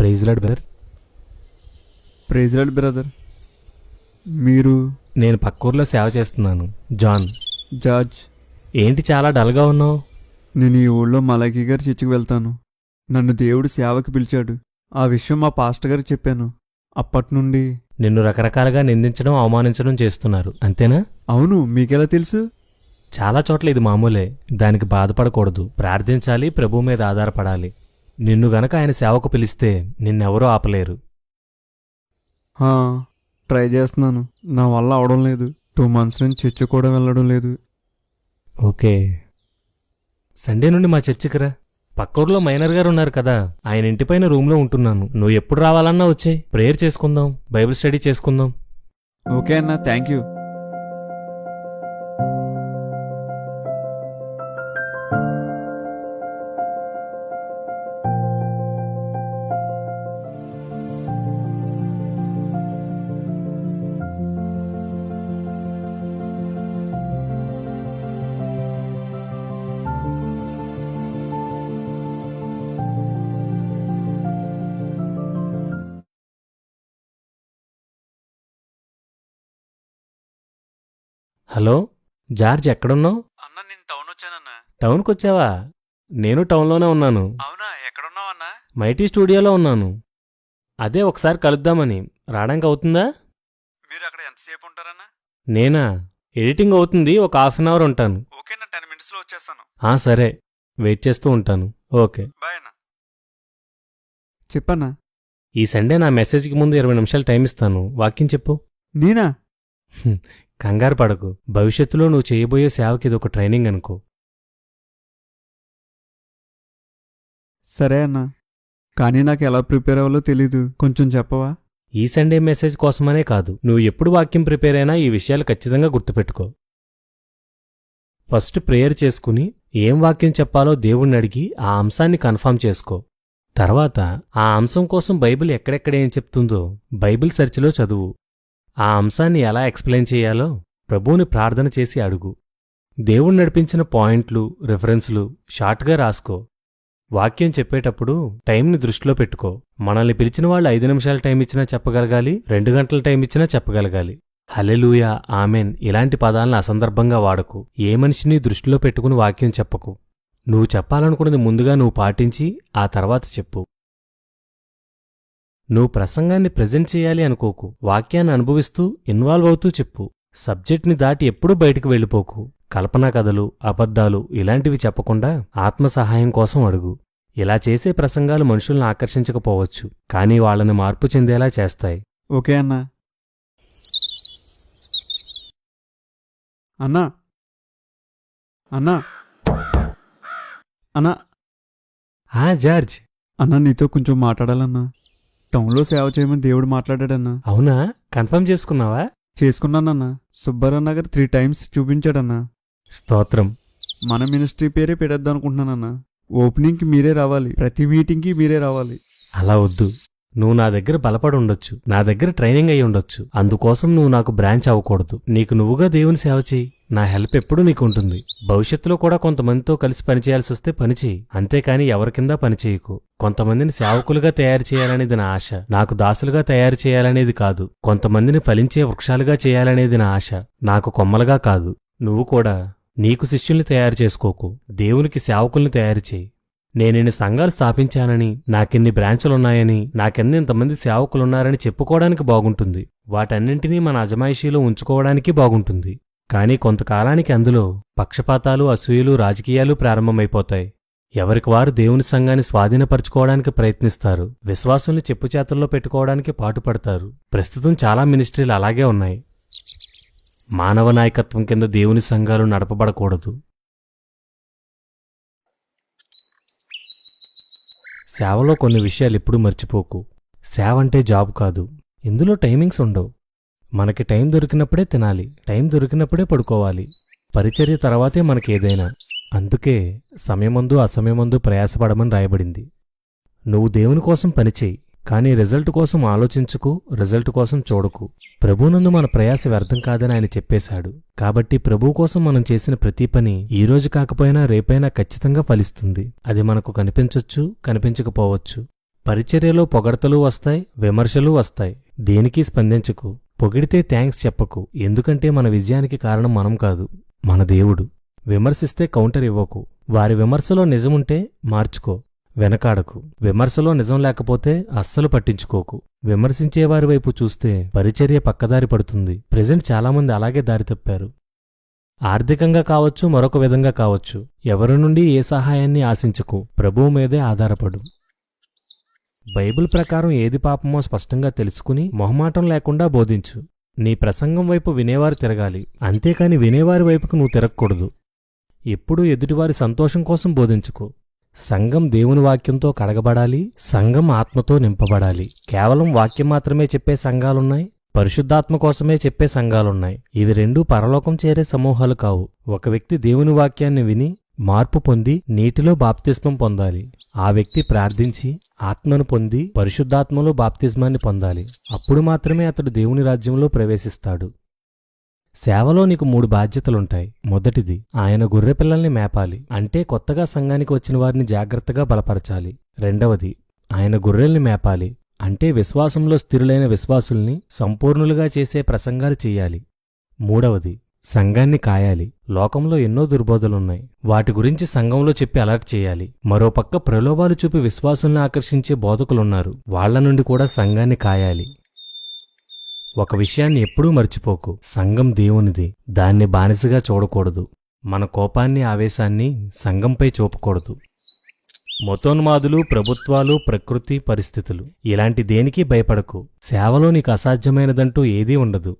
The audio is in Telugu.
Praise lord brother. Praise lord brother. మీరు నేను పక్క ఊర్లో సేవ చేస్తున్నాను. జాన్. జార్జ్. ఏంటి చాలా డల్గా ఉన్నావు? నేను ఈ ఊళ్ళో మలాఖీ గారి చర్చికి వెళ్తాను. నన్ను దేవుడు సేవకి పిలిచాడు. ఆ విషయం మా పాస్టర్ గారికి చెప్పాను. అప్పటి నుండి నిన్ను రకరకాలుగా నిందించడం అవమానించడం చేస్తున్నారు. అంతేనా? అవును మీకెలా తెలుసు? చాలా చోట్ల ఇది మామూలే. దానికి బాధపడకూడదు. ప్రార్థించాలి ప్రభు మీద ఆధారపడాలి. నిన్ను గనక ఆయన సేవకు పిలిస్తే నిన్నెవరూ ఆపలేరు. ట్రై చేస్తున్నాను. నా వల్ల అవడం లేదు. టూ మంత్స్ నుంచి చర్చి కూడా వెళ్ళడం లేదు. ఓకే. సండే నుండి మా చర్చికి రా. పక్క ఊర్లో మైనర్ గారు ఉన్నారు కదా. ఆయన ఇంటిపైన రూమ్లో ఉంటున్నాను. నువ్వు ఎప్పుడు రావాలన్నా వచ్చే. ప్రేయర్ చేసుకుందాం. బైబిల్ స్టడీ చేసుకుందాం. ఓకే అన్న థ్యాంక్ యూ. హలో జార్జ్ ఎక్కడున్నావు? అన్న నేను టౌన్ వచ్చానన్నా టౌన్కి వచ్చావా నేను టౌన్లోనే ఉన్నాను. అవునా ఎక్కడున్నావు అన్నా? మైటీ స్టూడియోలో ఉన్నాను. అదే ఒకసారి కలుద్దామని. రావడానికి అవుతుందా? మీరు అక్కడ ఎంతసేపు ఉంటారన్నా? నేనా? ఎడిటింగ్ అవుతుంది ఒక హాఫ్ అన్ అవర్ ఉంటాను. ఓకే నా టెన్ మినిట్స్లో వచ్చేస్తాను. ఆ సరే. వెయిట్ చేస్తూ ఉంటాను. ఓకే. బాయ్ అన్న. చెప్పన్నా. ఈ సండే నా మెసేజ్కి ముందు ఇరవై నిమిషాలు టైం ఇస్తాను వాక్యం చెప్పు. నేనా? కంగారు పడకు. భవిష్యత్తులో నువ్వు చేయబోయే సేవకి ఇది ఒక ట్రైనింగ్ అనుకో. సరే అన్నా. కానీ నాకు ఎలా ప్రిపేర్ అవ్వాలో తెలీదు. కొంచెం చెప్పవా? ఈ సండే మెసేజ్ కోసమనే కాదు. నువ్వు ఎప్పుడు వాక్యం ప్రిపేర్ అయినా ఈ విషయాలు ఖచ్చితంగా గుర్తుపెట్టుకో. ఫస్ట్ ప్రేయర్ చేసుకుని ఏం వాక్యం చెప్పాలో దేవుణ్ణి అడిగి ఆ అంశాన్ని కన్ఫర్మ్ చేసుకో. తర్వాత ఆ అంశం కోసం బైబిల్ ఎక్కడెక్కడ ఏం చెప్తుందో బైబిల్ సెర్చ్లో చదువు. ఆ అంశాన్ని ఎలా ఎక్స్ప్లెయిన్ చేయాలో ప్రభువుని ప్రార్థన చేసి అడుగు. దేవుణ్ణి నడిపించిన పాయింట్లు రిఫరెన్స్లు షార్ట్గా రాసుకో. వాక్యం చెప్పేటప్పుడు టైంని దృష్టిలో పెట్టుకో. మనల్ని పిలిచిన వాళ్ళు ఐదు నిమిషాల టైం ఇచ్చినా చెప్పగలగాలి రెండు గంటల టైం ఇచ్చినా చెప్పగలగాలి. Hallelujah amen. ఇలాంటి పదాలను అసందర్భంగా వాడకు. ఏ మనిషిని దృష్టిలో పెట్టుకుని వాక్యం చెప్పకు. నువ్వు చెప్పాలనుకున్నది ముందుగా నువ్వు పాటించి ఆ తర్వాత చెప్పు. నువ్వు ప్రసంగాన్ని ప్రజెంట్ చేయాలి అనుకోకు. వాక్యాన్ని అనుభవిస్తూ ఇన్వాల్వ్ అవుతూ చెప్పు. సబ్జెక్ట్ని దాటి ఎప్పుడూ బయటికి వెళ్ళిపోకు. కల్పనా కథలు అబద్ధాలు ఇలాంటివి చెప్పకుండా ఆత్మ సహాయం కోసం అడుగు. ఇలా చేసే ప్రసంగాలు మనుషుల్ని ఆకర్షించకపోవచ్చు కానీ వాళ్ళని మార్పు చెందేలా చేస్తాయి. ఓకే అన్నా. అన్నా. అన్నా. అన్నా. ఆ జార్జ్. అన్నా నీతో కొంచెం మాట్లాడాలన్నా. టౌన్లో సేవ చేయమని దేవుడు మాట్లాడాడన్నా. అవునా? కన్ఫర్మ్ చేసుకున్నావా? చేసుకున్నానన్నా. సుబ్బారావు గారు త్రీ టైమ్స్ చూపించాడన్నా. స్తోత్రం. మన మినిస్ట్రీ పేరే పెట్టేద్దాం అనుకుంటున్నానన్నా. ఓపెనింగ్కి మీరే రావాలి. ప్రతి మీటింగ్కి మీరే రావాలి. అలా వద్దు. నువ్వు నా దగ్గర బలపడి ఉండొచ్చు. నా దగ్గర ట్రైనింగ్ అయి ఉండొచ్చు. అందుకోసం నువ్వు నాకు బ్రాంచ్ అవ్వకూడదు. నీకు నువ్వుగా దేవుని సేవ చేయి. నా హెల్ప్ ఎప్పుడూ నీకు ఉంటుంది. భవిష్యత్తులో కూడా కొంతమందితో కలిసి పనిచేయాల్సి వస్తే పనిచేయి అంతేకాని ఎవరి కింద పనిచేయకు కొంతమందిని సేవకులుగా తయారు చేయాలనేది నా ఆశ. నాకు దాసులుగా తయారు చేయాలనేది కాదు. కొంతమందిని ఫలించే వృక్షాలుగా చేయాలనేది నా ఆశ. నాకు కొమ్మలుగా కాదు. నువ్వు కూడా నీకు శిష్యుల్ని తయారు చేసుకోకు. దేవునికి సేవకుల్ని తయారు చేయి. నేనిన్ని సంఘాలు స్థాపించానని నాకిన్ని బ్రాంచులున్నాయని నాకెన్ని ఇంతమంది సేవకులున్నారని చెప్పుకోవడానికి బాగుంటుంది. వాటన్నింటినీ మన అజమాయిషీలో ఉంచుకోవడానికి బాగుంటుంది. కానీ కొంతకాలానికి అందులో పక్షపాతాలు అసూయలు రాజకీయాలు ప్రారంభమైపోతాయి. ఎవరికి వారు దేవుని సంఘాన్ని స్వాధీనపరచుకోవడానికి ప్రయత్నిస్తారు. విశ్వాసుల్ని చెప్పుచేతల్లో పెట్టుకోవడానికి పాటుపడతారు. ప్రస్తుతం చాలా మినిస్ట్రీలు అలాగే ఉన్నాయి. మానవ నాయకత్వం కింద దేవుని సంఘాలు నడపబడకూడదు. సేవలో కొన్ని విషయాలు ఎప్పుడూ మర్చిపోకు. సేవ అంటే జాబ్ కాదు. ఇందులో టైమింగ్స్ ఉండవు. మనకి టైం దొరికినప్పుడే తినాలి. టైం దొరికినప్పుడే పడుకోవాలి. పరిచర్య తర్వాతే మనకి ఏదైనా. అందుకే సమయమందు అసమయమందు ప్రయాసపడమని రాయబడింది. నువ్వు దేవుని కోసం పనిచేయి కానీ రిజల్ట్ కోసం ఆలోచించుకు రిజల్ట్ కోసం చూడకు. ప్రభునందు మన ప్రయాస వ్యర్థం కాదని ఆయన చెప్పేశాడు. కాబట్టి ప్రభు కోసం మనం చేసిన ప్రతి పని ఈ రోజు కాకపోయినా రేపైనా ఖచ్చితంగా ఫలిస్తుంది. అది మనకు కనిపించొచ్చు కనిపించకపోవచ్చు. పరిచర్యలో పొగడతలు వస్తాయి విమర్శలు వస్తాయి. దేనికి స్పందించకు. పొగిడితే థ్యాంక్స్ చెప్పకు. ఎందుకంటే మన విజయానికి కారణం మనం కాదు మన దేవుడు. విమర్శిస్తే కౌంటర్ ఇవ్వకు. వారి విమర్శలో నిజముంటే మార్చుకో. వెనకాడకు. విమర్శలో నిజం లేకపోతే అస్సలు పట్టించుకోకు. విమర్శించేవారి వైపు చూస్తే పరిచర్య పక్కదారి పడుతుంది. ప్రెజెంట్ చాలామంది అలాగే దారి తప్పారు. ఆర్థికంగా కావచ్చు మరొక విధంగా కావచ్చు. ఎవరి నుండి ఏ సహాయాన్ని ఆశించకు. ప్రభువు మీదే ఆధారపడు. బైబిల్ ప్రకారం ఏది పాపమో స్పష్టంగా తెలుసుకుని మొహమాటం లేకుండా బోధించు. నీ ప్రసంగం వైపు వినేవారు తిరగాలి. అంతేకాని వినేవారి వైపుకు నువ్వు తిరగకూడదు. ఎప్పుడూ ఎదుటివారి సంతోషం కోసం బోధించుకో. సంఘం దేవుని వాక్యంతో కడగబడాలి సంఘం ఆత్మతో నింపబడాలి. కేవలం వాక్యం మాత్రమే చెప్పే సంఘాలున్నాయి పరిశుద్ధాత్మ కోసమే చెప్పే సంఘాలున్నాయి. ఇవి రెండూ పరలోకం చేరే సమూహాలు కావు. ఒక వ్యక్తి దేవుని వాక్యాన్ని విని మార్పు పొంది నీటిలో బాప్తిస్మం పొందాలి. ఆ వ్యక్తి ప్రార్థించి ఆత్మను పొంది పరిశుద్ధాత్మలో బాప్తిస్మాన్ని పొందాలి. అప్పుడు మాత్రమే అతడు దేవుని రాజ్యంలో ప్రవేశిస్తాడు. సేవలో నీకు మూడు బాధ్యతలుంటాయి. మొదటిది ఆయన గొర్రెపిల్లల్ని మేపాలి. అంటే కొత్తగా సంఘానికి వచ్చిన వారిని జాగ్రత్తగా బలపరచాలి. రెండవది ఆయన గొర్రెల్ని మేపాలి. అంటే విశ్వాసంలో స్థిరులైన విశ్వాసుల్ని సంపూర్ణులుగా చేసే ప్రసంగాలు చెయ్యాలి మూడవది సంఘాన్ని కాయాలి. లోకంలో ఎన్నో దుర్బోధలున్నాయి. వాటి గురించి సంఘంలో చెప్పి అలర్ట్ చేయాలి. మరోపక్క ప్రలోభాలు చూపి విశ్వాసుల్ని ఆకర్షించే బోధకులున్నారు. వాళ్ళ నుండి కూడా సంఘాన్ని కాయాలి. ఒక విషయాన్ని ఎప్పుడూ మర్చిపోకు. సంఘం దేవునిది. దాన్ని బానిసగా చూడకూడదు. మన కోపాన్ని ఆవేశాన్ని సంఘంపై చూపకూడదు. మతోన్మాదులు ప్రభుత్వాలు ప్రకృతి పరిస్థితులు. ఇలాంటి దేనికి భయపడకు. సేవలో నీకు అసాధ్యమైనదంటూ ఏదీ ఉండదు.